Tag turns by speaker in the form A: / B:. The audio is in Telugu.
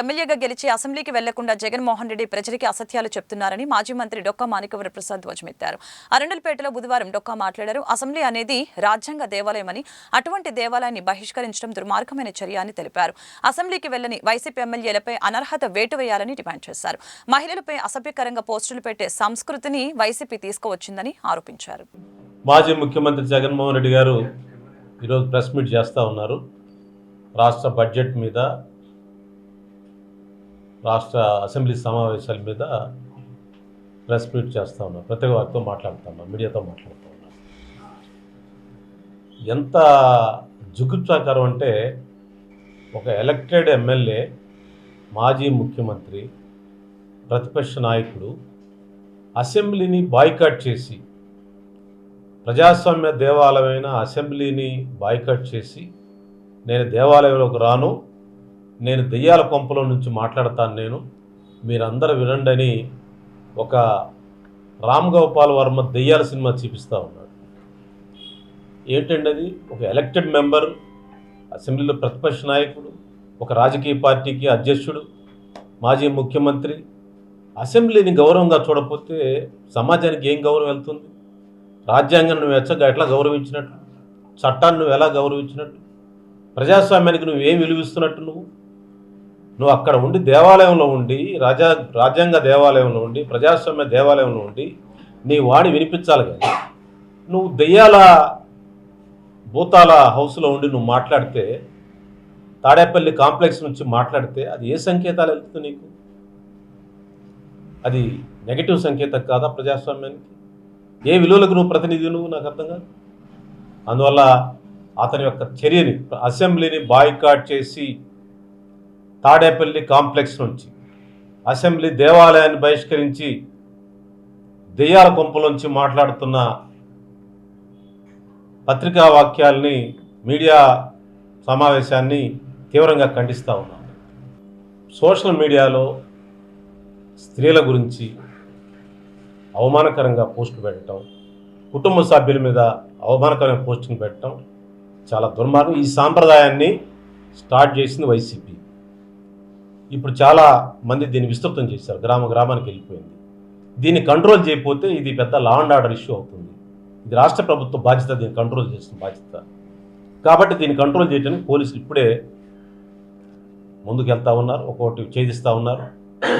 A: ఎమ్మెల్యేగా గెలిచి అసెంబ్లీకి వెళ్ళకుండా జగన్మోహన్ రెడ్డి ప్రజలకి అసత్యాలు చెప్తున్నారని మాజీ మంత్రి డొక్కా మాణికవర ప్రసాద్ ధ్వజమెత్తారు. అరండల్పేటలో బుధవారం డొక్కా మాట్లాడారు. అసెంబ్లీ అనేది రాజ్యాంగ దేవాలయమని అటువంటి దేవాలయాన్ని బహిష్కరించడం దుర్మార్గమైన చర్య అని తెలిపారు. అసెంబ్లీకి వెళ్ళని వైసీపీ ఎమ్మెల్యేలపై అనర్హత వేటు వేయాలని డిమాండ్ చేశారు. మహిళలపై అసభ్యకరంగా పోస్టులు పెట్టే సంస్కృతిని వైసీపీ తీసుకువచ్చిందని ఆరోపించారు.
B: మాజీ ముఖ్యమంత్రి జగన్మోహన్ రెడ్డి గారు ఈరోజు ప్రెస్ మీట్ చేస్తూ ఉన్నారు. రాష్ట్ర బడ్జెట్ మీద రాష్ట్ర అసెంబ్లీ సమావేశాల మీద ప్రెస్ మీట్ చేస్తూ ఉన్నారు ప్రతి వారితో మాట్లాడుతూ ఉన్నారు మీడియాతో మాట్లాడుతూ ఉన్నారు ఎంత జుగుప్సాకరం అంటే ఒక ఎలక్టెడ్ ఎమ్మెల్యే మాజీ ముఖ్యమంత్రి ప్రతిపక్ష నాయకుడు అసెంబ్లీని బాయ్కాట్ చేసి ప్రజాస్వామ్య దేవాలయమైన అసెంబ్లీని బాయ్కాట్ చేసి నేను దేవాలయంలోకి రాను నేను దెయ్యాల కొంపలో నుంచి మాట్లాడతాను నేను. మీరందరూ వినండి అని ఒక రామ్ గోపాల్ వర్మ దెయ్యాల సినిమా చూపిస్తూ ఉన్నాడు. ఏంటండి అది? ఒక ఎలక్టెడ్ మెంబర్ అసెంబ్లీలో ప్రతిపక్ష నాయకుడు ఒక రాజకీయ పార్టీకి అధ్యక్షుడు మాజీ ముఖ్యమంత్రి. అసెంబ్లీని గౌరవంగా చూడకపోతే సమాజానికి ఏం గౌరవం వెళ్తుంది? రాజ్యాంగం నువ్వు ఎచ్చగా ఎట్లా గౌరవించినట్టు? చట్టాన్ని నువ్వు ఎలా గౌరవించినట్టు? ప్రజాస్వామ్యానికి నువ్వు ఏం విలువిస్తున్నట్టు నువ్వు? నువ్వు అక్కడ ఉండి దేవాలయంలో ఉండి రాజా రాజ్యాంగ దేవాలయంలో ఉండి ప్రజాస్వామ్య దేవాలయంలో ఉండి నీ వాణి వినిపించాలి కానీ నువ్వు దెయ్యాల భూతాల హౌస్లో ఉండి నువ్వు మాట్లాడితే తాడేపల్లి కాంప్లెక్స్ నుంచి మాట్లాడితే అది ఏ సంకేతాలు వెళ్తుంది నీకు? అది నెగటివ్ సంకేతం కాదా ప్రజాస్వామ్యానికి? ఏ విలువలకు నువ్వు ప్రతినిధి నువ్వు నాకు అర్థం కాదు. అందువల్ల అతని యొక్క చర్యని అసెంబ్లీని బాయ్కాట్ చేసి తాడేపల్లి కాంప్లెక్స్ నుంచి అసెంబ్లీ దేవాలయాన్ని బహిష్కరించి దెయ్యాల కొంపలోంచి మాట్లాడుతున్న పత్రికా వాక్యాల్ని మీడియా సమావేశాన్ని తీవ్రంగా ఖండిస్తూ ఉన్నాం. సోషల్ మీడియాలో స్త్రీల గురించి అవమానకరంగా పోస్టులు పెట్టడం కుటుంబ సభ్యుల మీద అవమానకరమైన పోస్టింగ్ పెట్టడం చాలా దుర్మార్గం. ఈ సాంప్రదాయాన్ని స్టార్ట్ చేసింది వైసీపీ. ఇప్పుడు చాలా మంది దీన్ని విస్తృతం చేశారు. గ్రామ గ్రామానికి వెళ్ళిపోయింది. దీన్ని కంట్రోల్ చేయకపోతే ఇది పెద్ద లా అండ్ ఆర్డర్ ఇష్యూ అవుతుంది. ఇది రాష్ట్ర ప్రభుత్వ బాధ్యత దీన్ని కంట్రోల్ చేసిన బాధ్యత. కాబట్టి దీన్ని కంట్రోల్ చేయడానికి పోలీసులు ఇప్పుడే ముందుకు వెళ్తా ఉన్నారు ఒక్కొక్కటి ఛేదిస్తూ ఉన్నారు.